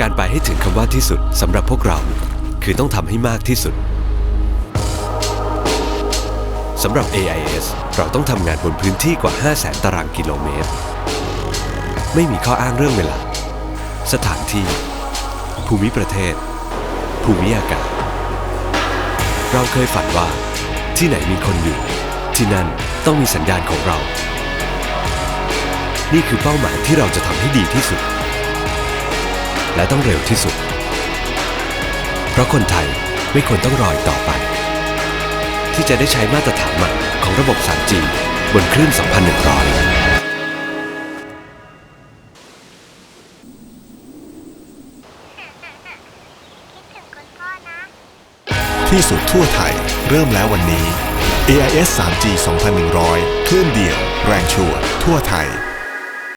การไปให้ถึงคำว่าที่สุดสำหรับพวกเรา คือต้องทำให้มากที่สุดสำหรับ AIS เราต้องทำงานบนพื้นที่กว่า 500,000 ตารางกิโลเมตร ไม่มีข้ออ้างเรื่องเวลา สถานที่ ภูมิประเทศ ภูมิอากาศ เราเคยฝันว่า ที่ไหนมีคนอยู่ ที่นั่นต้องมีสัญญาณของเรา นี่คือเป้าหมายที่เราจะทำให้ดีที่สุด และต้องเร็วที่สุด เพราะคนไทยไม่ควรต้องรออีกต่อไป ที่จะได้ใช้มาตรฐานใหม่ของระบบ 3G บนคลื่น 2,100ที่สุดทั่วไทย เริ่มแล้ววันนี้ AIS 3G 2100 คลื่นเดียว แรงชัวร์ทั่วไทย